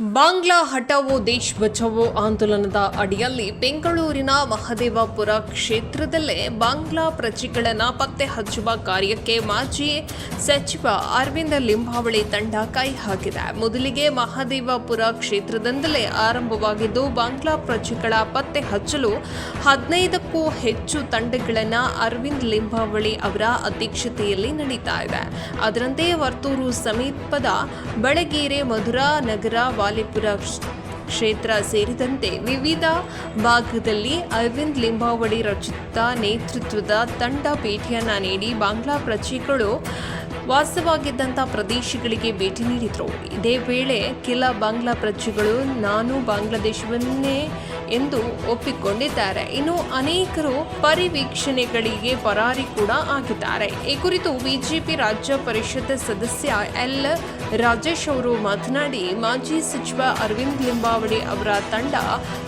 ಬಾಂಗ್ಲಾ ಹಠಾವೋ ದೇಶ್ ಬಚಾವೋ ಆಂದೋಲನದ ಅಡಿಯಲ್ಲಿ ಬೆಂಗಳೂರಿನ ಮಹದೇವಪುರ ಕ್ಷೇತ್ರದಲ್ಲೇ ಬಾಂಗ್ಲಾ ಪ್ರಜೆಗಳನ್ನು ಪತ್ತೆ ಹಚ್ಚುವ ಕಾರ್ಯಕ್ಕೆ ಮಾಜಿ ಸಚಿವ ಅರವಿಂದ ಲಿಂಬಾವಳಿ ತಂಡ ಕೈ ಹಾಕಿದೆ. ಮೊದಲಿಗೆ ಮಹದೇವಪುರ ಕ್ಷೇತ್ರದಿಂದಲೇ ಆರಂಭವಾಗಿದ್ದು, ಬಾಂಗ್ಲಾ ಪ್ರಜೆಗಳ ಪತ್ತೆ ಹಚ್ಚಲು ಹದಿನೈದಕ್ಕೂ ಹೆಚ್ಚು ತಂಡಗಳನ್ನು ಅರವಿಂದ್ ಲಿಂಬಾವಳಿ ಅವರ ಅಧ್ಯಕ್ಷತೆಯಲ್ಲಿ ನಡೀತಾ ಇದೆ. ಅದರಂತೆ ವರ್ತೂರು ಸಮೀಪದ ಬೆಳಗೇರೆ ಮಧುರಾ ನಗರ ವಾಲಿಪುರ ಕ್ಷೇತ್ರ ಸೇರಿದಂತೆ ವಿವಿಧ ಭಾಗದಲ್ಲಿ ಅರವಿಂದ್ ಲಿಂಬಾವಳಿ ರಚಿತ ನೇತೃತ್ವದ ತಂಡ ಭೇಟಿಯನ್ನ ನೀಡಿ ಬಾಂಗ್ಲಾ ಪ್ರಜೆಗಳು ವಾಸವಾಗಿದ್ದಂಥ ಪ್ರದೇಶಗಳಿಗೆ ಭೇಟಿ ನೀಡಿದರು. ಇದೇ ವೇಳೆ ಕೆಲ ಬಾಂಗ್ಲಾ ಪ್ರಜೆಗಳು, ನಾನು ಬಾಂಗ್ಲಾದೇಶವನ್ನೇ ಎಂದು ಒಪ್ಪಿಕೊಂಡಿದ್ದಾರೆ. ಇನ್ನು ಅನೇಕರು ಪರಿವೀಕ್ಷಣೆಗಳಿಗೆ ಪರಾರಿ ಕೂಡ ಆಗಿದ್ದಾರೆ. ಈ ಕುರಿತು ಬಿಜೆಪಿ ರಾಜ್ಯ ಪರಿಷತ್ ಸದಸ್ಯ ಎಲ್. ರಾಜೇಶ್ ಅವರು ಮಾತನಾಡಿ, ಮಾಜಿ ಸಚಿವ ಅರವಿಂದ್ ಲಿಂಬಾವಳಿ ಅವರ ತಂಡ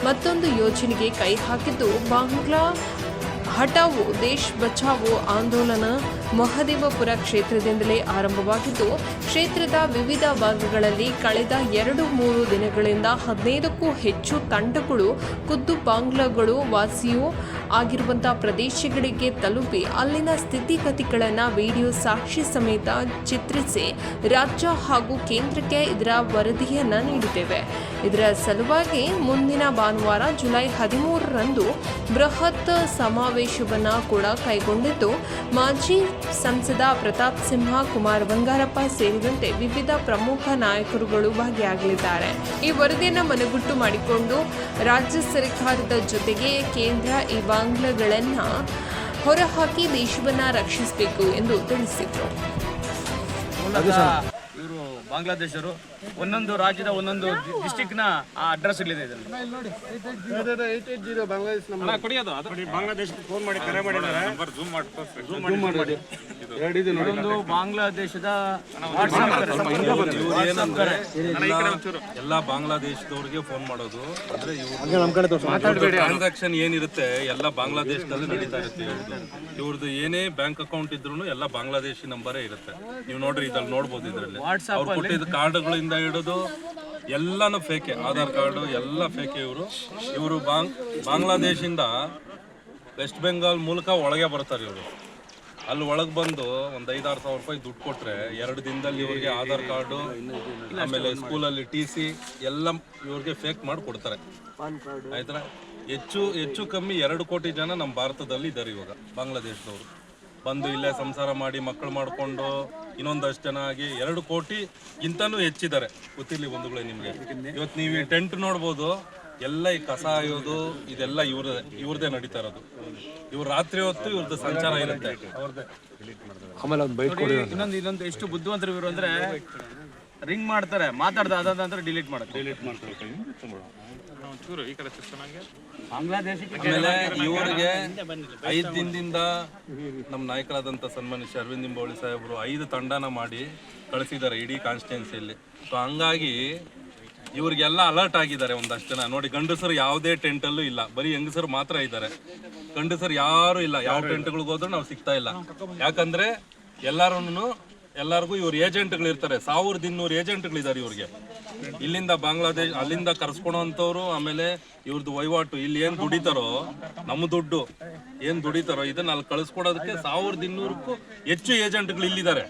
ಮತ್ತೊಂದು ಯೋಜನೆಗೆ ಕೈ ಹಾಕಿದ್ದು, ಬಾಂಗ್ಲಾ ಹಟಾವೋ ದೇಶ್ ಬಚಾವೋ ಆಂದೋಲನ ಮಹದೇವಪುರ ಕ್ಷೇತ್ರದಿಂದಲೇ ಆರಂಭವಾಗಿದ್ದು, ಕ್ಷೇತ್ರದ ವಿವಿಧ ಭಾಗಗಳಲ್ಲಿ ಕಳೆದ ಎರಡು ಮೂರು ದಿನಗಳಿಂದ ಹದಿನೈದಕ್ಕೂ ಹೆಚ್ಚು ತಂಡಗಳು, ಖುದ್ದು ಬಾಂಗ್ಲಾಗಳು ವಾಸಿಯೂ ಆಗಿರುವಂತಹ ಪ್ರದೇಶಗಳಿಗೆ ತಲುಪಿ ಅಲ್ಲಿನ ಸ್ಥಿತಿಗತಿಗಳನ್ನು ವಿಡಿಯೋ ಸಾಕ್ಷಿ ಸಮೇತ ಚಿತ್ರಿಸಿ ರಾಜ್ಯ ಹಾಗೂ ಕೇಂದ್ರಕ್ಕೆ ಇದರ ವರದಿಯನ್ನು ನೀಡಿದ್ದೇವೆ. ಇದರ ಸಲುವಾಗಿ ಮುಂದಿನ ಭಾನುವಾರ ಜುಲೈ ಹದಿಮೂರರಂದು ಬೃಹತ್ ಸಮಾವೇಶವನ್ನು ಕೂಡ ಕೈಗೊಂಡಿದ್ದು, ಮಾಜಿ ಸಂಸದ ಪ್ರತಾಪ್ ಸಿಂಹ, ಕುಮಾರ್ ಬಂಗಾರಪ್ಪ ಸೇರಿದಂತೆ ವಿವಿಧ ಪ್ರಮುಖ ನಾಯಕರುಗಳು ಭಾಗಿಯಾಗಲಿದ್ದಾರೆ. ಈ ವರದಿಯನ್ನು ಮನಗುಟ್ಟು ಮಾಡಿಕೊಂಡು ರಾಜ್ಯ ಸರ್ಕಾರದ ಜೊತೆಗೆ ಕೇಂದ್ರ ಈ ಬಾಂಗ್ಲಗಳನ್ನು ಹೊರಹಾಕಿ ದೇಶವನ್ನು ರಕ್ಷಿಸಬೇಕು ಎಂದು ತಿಳಿಸಿದರು. ಬಾಂಗ್ಲಾದೇಶರು. ಒಂದೊಂದು ರಾಜ್ಯದ ಒಂದೊಂದು ಡಿಸ್ಟಿಕ್ನ ಆ ಅಡ್ರೆಸ್ ಇಲ್ಲಿದೆ ಇದೊಂದು ಬಾಂಗ್ಲಾದೇಶದ ಎಲ್ಲ ಬಾಂಗ್ಲಾದೇಶದವ್ರಿಗೆ ಫೋನ್ ಮಾಡೋದು. ಅಂದ್ರೆ ಇವ್ರು ಟ್ರಾನ್ಸಾಕ್ಷನ್ ಏನಿರುತ್ತೆ ಎಲ್ಲ ಬಾಂಗ್ಲಾದೇಶದಲ್ಲಿ ನಡೀತಾ ಇರುತ್ತೆ ಇವ್ರದ್ದು. ಇವ್ರದ್ದು ಏನೇ ಬ್ಯಾಂಕ್ ಅಕೌಂಟ್ ಇದ್ರು ಎಲ್ಲ ಬಾಂಗ್ಲಾದೇಶಿ ನಂಬರೇ ಇರುತ್ತೆ. ನೀವು ನೋಡ್ರಿ ಇದ್ರಲ್ಲಿ ನೋಡ್ಬೋದು ಇದ್ರಲ್ಲಿ. ಅವ್ರು ಕೊಟ್ಟಿದ್ದ ಕಾರ್ಡ್ಗಳಿಂದ ಹಿಡಿದು ಎಲ್ಲಾನು ಫೇಕೆ ಆಧಾರ್ ಕಾರ್ಡು, ಎಲ್ಲ ಫೇಕೆ ಇವರು. ಇವರು ಬಾಂಗ್, ಬಾಂಗ್ಲಾದೇಶಿಂದ ವೆಸ್ಟ್ ಬೆಂಗಾಲ್ ಮೂಲಕ ಒಳಗೆ ಬರ್ತಾರೆ ಇವರು. ಅಲ್ಲಿ ಒಳಗೆ ಬಂದು ಒಂದು ಐದಾರು ಸಾವಿರ ರೂಪಾಯಿ ದುಡ್ಡು ಕೊಟ್ಟರೆ ಎರಡು ದಿನದಲ್ಲಿ ಇವ್ರಿಗೆ ಆಧಾರ್ ಕಾರ್ಡು, ಆಮೇಲೆ ಸ್ಕೂಲಲ್ಲಿ ಟಿ ಸಿ ಎಲ್ಲ ಇವ್ರಿಗೆ ಫೇಕ್ ಮಾಡಿ ಕೊಡ್ತಾರೆ. ಆಯ್ತಾ ಹೆಚ್ಚು ಹೆಚ್ಚು ಕಮ್ಮಿ ಎರಡು ಕೋಟಿ ಜನ ನಮ್ಮ ಭಾರತದಲ್ಲಿ ಇದ್ದಾರೆ ಇವಾಗ, ಬಾಂಗ್ಲಾದೇಶದವರು. ಬಂದು ಇಲ್ಲೇ ಸಂಸಾರ ಮಾಡಿ ಮಕ್ಕಳು ಮಾಡಿಕೊಂಡು ಇನ್ನೊಂದಷ್ಟು ಜನ ಆಗಿ ಎರಡು ಕೋಟಿ ಗಿಂತನೂ ಹೆಚ್ಚಿದ್ದಾರೆ. ಗೊತ್ತಿರಲಿ ಬಂಧುಗಳೇ ನಿಮಗೆ. ಇವತ್ತು ನೀವು ಈ ಟೆಂಟ್ ನೋಡ್ಬೋದು ಎಲ್ಲ ಈ ಕಸ ಆಯೋದು ಇದೆಲ್ಲ ಇವ್ರದೇ ಇವ್ರದೇ ನಡೀತಾ ಇರೋದು. ಇವ್ರು ರಾತ್ರಿ ಹೊತ್ತು ಇವ್ರದ್ದು ಸಂಚಾರ ಇರುತ್ತೆ. ಅವ್ರದ್ದೇ ನೋಡಿ, ಇನ್ನೊಂದು ಇನ್ನೊಂದು ಎಷ್ಟು ಬುದ್ಧಿವಂತರು ಇವರು ಅಂದ್ರೆ ರಿಂಗ್ ಮಾಡ್ತಾರೆ ಮಾತಾಡ್ದ ಅದಾದ ನಂತರ ಡಿಲೀಟ್ ಮಾಡ್ತಾರೆ ಡಿಲೀಟ್ ಬಾಂಗ್ಲಾದೇಶಕ್ಕೆ ಆಮೇಲೆ ಇವರಿಗೆ ಐದು ದಿನದಿಂದ ನಮ್ಮ ನಾಯಕರಾದಂಥ ಸನ್ಮಾನಿಸಿ ಅರವಿಂದ್ ನಿಂಬಾವಳಿ ಸಾಹೇಬರು ಐದು ತಂಡನ ಮಾಡಿ ಕಳಿಸಿದ್ದಾರೆ ಇಡೀ ಕಾನ್ಸ್ಟಿಟ್ಯೂನ್ಸಿಯಲ್ಲಿ ಸೊ ಹಂಗಾಗಿ ಇವರಿಗೆಲ್ಲ ಅಲರ್ಟ್ ಆಗಿದ್ದಾರೆ ಒಂದಷ್ಟು ಜನ. ನೋಡಿ ಗಂಡಸರು ಯಾವುದೇ ಟೆಂಟಲ್ಲೂ ಇಲ್ಲ. ಬರೀ ಹೆಂಗಸರು ಮಾತ್ರ ಇದ್ದಾರೆ. ಗಂಡಸರು ಯಾರು ಇಲ್ಲ. ಯಾವ ಟೆಂಟ್ಗಳಿಗೆ ಹೋದ್ರೂ ನಾವು ಸಿಗ್ತಾ ಇಲ್ಲ. ಯಾಕಂದ್ರೆ ಎಲ್ಲರೂ ಎಲ್ಲರಿಗೂ ಇವ್ರ ಏಜೆಂಟ್ಗಳು ಇರ್ತಾರೆ. ಸಾವಿರದ ಇನ್ನೂರು ಏಜೆಂಟ್ಗಳಿದ್ದಾರೆ ಇವ್ರಿಗೆ. ಇಲ್ಲಿಂದ ಬಾಂಗ್ಲಾದೇಶ್ ಅಲ್ಲಿಂದ ಕರ್ಸ್ಕೊಳೋಂಥವ್ರು ಆಮೇಲೆ ಇವ್ರದ್ದು ವಹಿವಾಟು ಇಲ್ಲಿ ಏನ್ ದುಡಿತಾರೋ ನಮ್ಮ ದುಡ್ಡು ಏನ್ ದುಡಿತಾರೋ ಇದನ್ನ ಅಲ್ಲಿ ಕಳಿಸ್ಕೊಡೋದಕ್ಕೆ ಸಾವಿರದ ಇನ್ನೂರಕ್ಕೂ ಹೆಚ್ಚು ಏಜೆಂಟ್ಗಳು ಇಲ್ಲಿದ್ದಾರೆ.